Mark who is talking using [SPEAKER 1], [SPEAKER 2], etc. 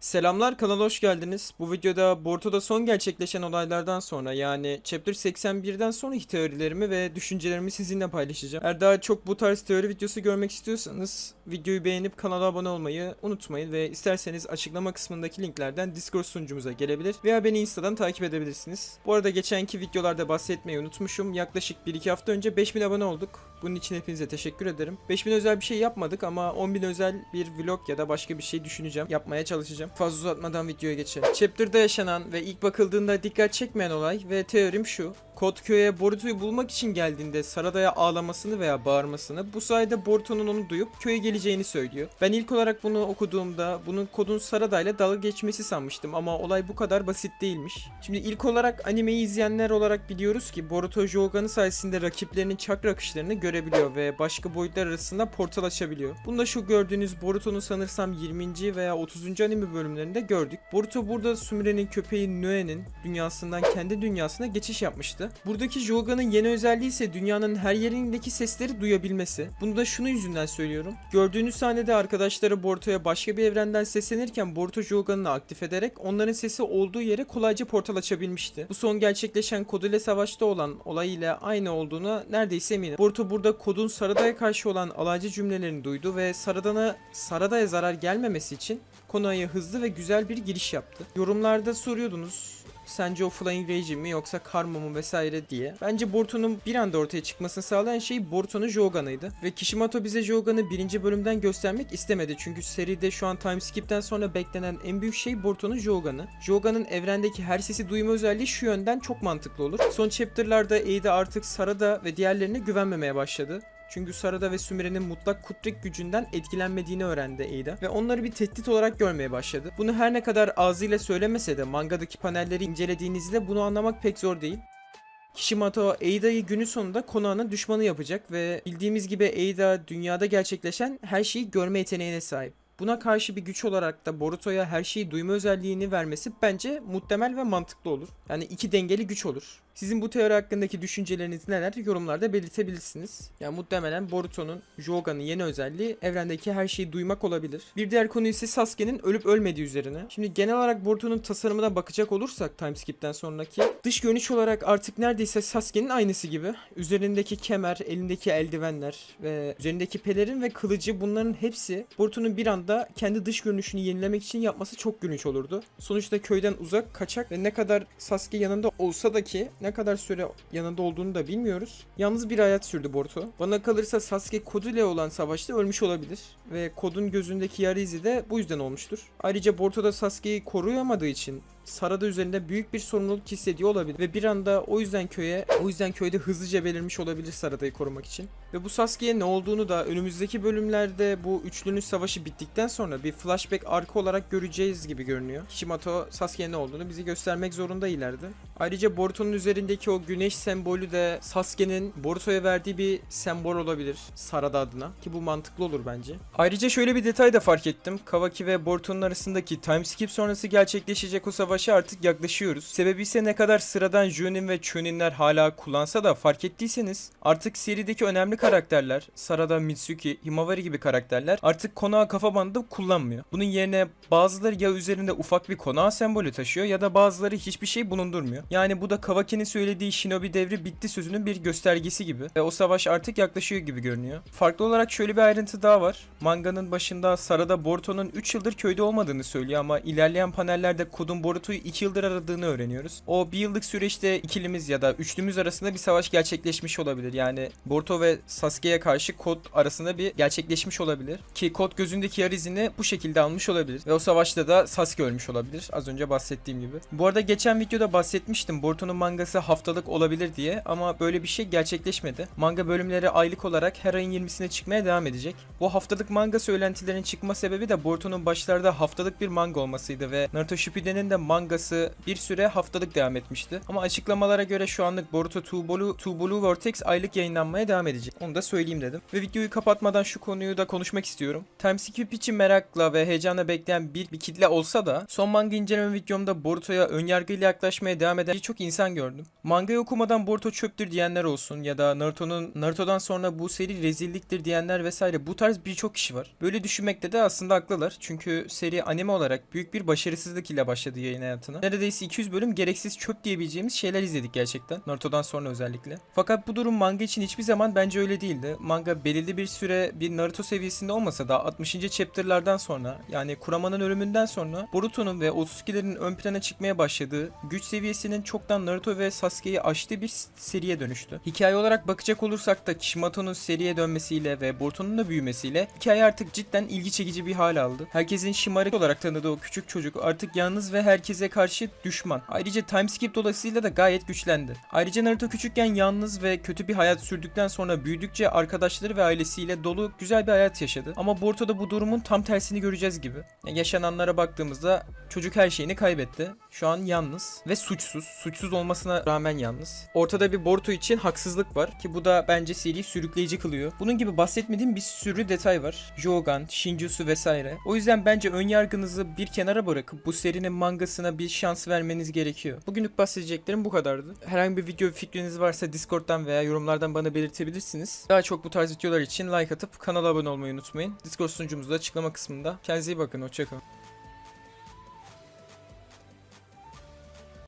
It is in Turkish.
[SPEAKER 1] Selamlar kanala hoş geldiniz. Bu videoda Boruto'da son gerçekleşen olaylardan sonra yani Chapter 81'den sonraki teorilerimi ve düşüncelerimi sizinle paylaşacağım. Eğer daha çok bu tarz teori videosu görmek istiyorsanız videoyu beğenip kanala abone olmayı unutmayın ve isterseniz açıklama kısmındaki linklerden Discord sunucumuza gelebilir veya beni Insta'dan takip edebilirsiniz. Bu arada geçenki videolarda bahsetmeyi unutmuşum. Yaklaşık 1-2 hafta önce 5000 abone olduk. Bunun için hepinize teşekkür ederim. 5000 özel bir şey yapmadık ama 10.000 özel bir vlog ya da başka bir şey düşüneceğim. Yapmaya çalışacağım. Fazla uzatmadan videoya geçelim. Chapter'da yaşanan ve ilk bakıldığında dikkat çekmeyen olay ve teorim şu. Kod köye Boruto'yu bulmak için geldiğinde Sarada'ya ağlamasını veya bağırmasını bu sayede Boruto'nun onu duyup köye geleceğini söylüyor. Ben ilk olarak bunu okuduğumda bunun kodun Sarada ile dalga geçmesi sanmıştım ama olay bu kadar basit değilmiş. Şimdi ilk olarak animeyi izleyenler olarak biliyoruz ki Boruto Jogan'ı sayesinde rakiplerinin çakra akışlarını görebiliyor ve başka boyutlar arasında portal açabiliyor. Bunda şu gördüğünüz Boruto'nun sanırsam 20. veya 30. anime bölümlerinde gördük. Boruto burada Sumre'nin köpeği Nue'nin dünyasından kendi dünyasına geçiş yapmıştı. Buradaki Joga'nın yeni özelliği ise dünyanın her yerindeki sesleri duyabilmesi. Bunu da şunu yüzünden söylüyorum. Gördüğünüz sahnede arkadaşları Boruto'ya başka bir evrenden seslenirken Boruto Joga'nı aktif ederek onların sesi olduğu yere kolayca portal açabilmişti. Bu son gerçekleşen Kod ile savaşta olan olay ile aynı olduğuna neredeyse eminim. Boruto burada Kod'un Sarada'ya karşı olan alaycı cümlelerini duydu ve Sarada'na Sarada'ya zarar gelmemesi için Konoha'ya hızlı ve güzel bir giriş yaptı. Yorumlarda soruyordunuz sence o Flying Rage mi yoksa Karma mı vesaire diye. Bence Boruto'nun bir anda ortaya çıkmasını sağlayan şey Boruto'nun Jogan'ıydı. Ve Kishimoto bize Jogan'ı birinci bölümden göstermek istemedi. Çünkü seride şu an time skip'ten sonra beklenen en büyük şey Boruto'nun Jogan'ı. Jogan'ın evrendeki her sesi duyma özelliği şu yönden çok mantıklı olur. Son chapter'larda Ada artık Sarada ve diğerlerine güvenmemeye başladı. Çünkü Sarada ve Sümere'nin mutlak kutrik gücünden etkilenmediğini öğrendi Ada ve onları bir tehdit olarak görmeye başladı. Bunu her ne kadar ağzıyla söylemese de mangadaki panelleri incelediğinizde bunu anlamak pek zor değil. Kishimoto Ada'yı günün sonunda Konoha'nın düşmanı yapacak ve bildiğimiz gibi Ada dünyada gerçekleşen her şeyi görme yeteneğine sahip. Buna karşı bir güç olarak da Boruto'ya her şeyi duyma özelliğini vermesi bence muhtemel ve mantıklı olur. Yani iki dengeli güç olur. Sizin bu teori hakkındaki düşünceleriniz neler yorumlarda belirtebilirsiniz. Yani muhtemelen Boruto'nun Jogan'ın yeni özelliği evrendeki her şeyi duymak olabilir. Bir diğer konu ise Sasuke'nin ölüp ölmediği üzerine. Şimdi genel olarak Boruto'nun tasarımına bakacak olursak timeskip'ten sonraki dış görünüş olarak artık neredeyse Sasuke'nin aynısı gibi. Üzerindeki kemer, elindeki eldivenler ve üzerindeki pelerin ve kılıcı bunların hepsi Boruto'nun bir anda kendi dış görünüşünü yenilemek için yapması çok gülünç olurdu. Sonuçta köyden uzak, kaçak ve ne kadar Sasuke yanında olsa da ki ne kadar süre yanında olduğunu da bilmiyoruz. Yalnız bir hayat sürdü Boruto. Bana kalırsa Sasuke Kodu ile olan savaşta ölmüş olabilir. Ve Kod'un gözündeki yara izi de bu yüzden olmuştur. Ayrıca Boruto da Sasuke'yi koruyamadığı için Sarada üzerinde büyük bir sorumluluk hissediyor olabilir ve bir anda o yüzden köye, o yüzden köyde hızlıca belirmiş olabilir Sarada'yı korumak için. Ve bu Sasuke'ye ne olduğunu da önümüzdeki bölümlerde bu üçlünün savaşı bittikten sonra bir flashback arka olarak göreceğiz gibi görünüyor. Kishimoto Sasuke'ye ne olduğunu bize göstermek zorunda ileride. Ayrıca Boruto'nun üzerindeki o güneş sembolü de Sasuke'nin Boruto'ya verdiği bir sembol olabilir Sarada adına ki bu mantıklı olur bence. Ayrıca şöyle bir detay da fark ettim. Kawaki ve Boruto'nun arasındaki time skip sonrası gerçekleşecek o savaşa artık yaklaşıyoruz. Sebebi ise ne kadar sıradan Junin ve Chunin'ler hala kullansa da fark ettiyseniz artık serideki önemli karakterler Sarada, Mitsuki, Himawari gibi karakterler artık Konoha kafa bandı kullanmıyor. Bunun yerine bazıları ya üzerinde ufak bir Konoha sembolü taşıyor ya da bazıları hiçbir şey bulundurmuyor. Yani bu da Kawaki'nin söylediği Shinobi devri bitti sözünün bir göstergesi gibi ve o savaş artık yaklaşıyor gibi görünüyor. Farklı olarak şöyle bir ayrıntı daha var. Manganın başında Sarada Boruto'nun 3 yıldır köyde olmadığını söylüyor ama ilerleyen panellerde Kod'un Boruto'yu 2 yıldır aradığını öğreniyoruz. O bir yıllık süreçte ikilimiz ya da üçlümüz arasında bir savaş gerçekleşmiş olabilir. Yani Boruto ve Sasuke'ye karşı Kod arasında bir gerçekleşmiş olabilir. Ki Kod gözündeki yar izini bu şekilde almış olabilir. Ve o savaşta da Sasuke ölmüş olabilir. Az önce bahsettiğim gibi. Bu arada geçen videoda bahsetmiştim. Boruto'nun mangası haftalık olabilir diye ama böyle bir şey gerçekleşmedi. Manga bölümleri aylık olarak her ayın 20'sine çıkmaya devam edecek. Bu haftalık manga söylentilerin çıkma sebebi de Boruto'nun başlarda haftalık bir manga olmasıydı ve Naruto Shippuden'in de mangası bir süre haftalık devam etmişti. Ama açıklamalara göre şu anlık Boruto Two Blue, Two Blue Vortex aylık yayınlanmaya devam edecek. Onu da söyleyeyim dedim. Ve videoyu kapatmadan şu konuyu da konuşmak istiyorum. Time Skip için merakla ve heyecanla bekleyen bir, bir kitle olsa da son manga inceleme videomda Boruto'ya önyargıyla yaklaşmaya devam eden birçok insan gördüm. Mangayı okumadan Boruto çöptür diyenler olsun ya da Naruto'nun Naruto'dan sonra bu seri rezilliktir diyenler vesaire bu tarz birçok kişi var. Böyle düşünmekte de aslında haklılar. Çünkü seri anime olarak büyük bir başarısızlık ile başladı yayın hayatına. Neredeyse 200 bölüm gereksiz çöp diyebileceğimiz şeyler izledik gerçekten. Naruto'dan sonra özellikle. Fakat bu durum manga için hiçbir zaman bence öyle değildi. Manga belirli bir süre bir Naruto seviyesinde olmasa da 60. chapter'lardan sonra yani Kurama'nın ölümünden sonra Boruto'nun ve Otsuki'lerin ön plana çıkmaya başladığı güç seviyesinin çoktan Naruto ve Sasuke'yi aştığı bir seriye dönüştü. Hikaye olarak bakacak olursak da Kishimoto'nun seriye dönmesiyle ve Boruto'nun da büyümesiyle hikaye artık cidden ilgi çekici bir hal aldı. Herkesin şımarık olarak tanıdığı o küçük çocuk artık yalnız ve herkese karşı düşman. Ayrıca time skip dolayısıyla da gayet güçlendi. Ayrıca Naruto küçükken yalnız ve kötü bir hayat sürdükten sonra büyüdükçe arkadaşları ve ailesiyle dolu güzel bir hayat yaşadı. Ama Boruto'da bu durumun tam tersini göreceğiz gibi. Yani yaşananlara baktığımızda çocuk her şeyini kaybetti. Şu an yalnız ve suçsuz. Suçsuz olmasına rağmen yalnız. Ortada bir Boruto için haksızlık var ki bu da bence seriyi sürükleyici kılıyor. Bunun gibi bahsetmediğim bir sürü detay var. Jogan, Shinjutsu vesaire. O yüzden bence ön yargınızı bir kenara bırakıp bu serinin mangasına bir şans vermeniz gerekiyor. Bugünlük bahsedeceklerim bu kadardı. Herhangi bir video fikriniz varsa Discord'dan veya yorumlardan bana belirtebilirsiniz. Daha çok bu tarz videolar için like atıp kanala abone olmayı unutmayın. Discord sunucumuz da açıklama kısmında. Kendinize iyi bakın, hoşçakalın.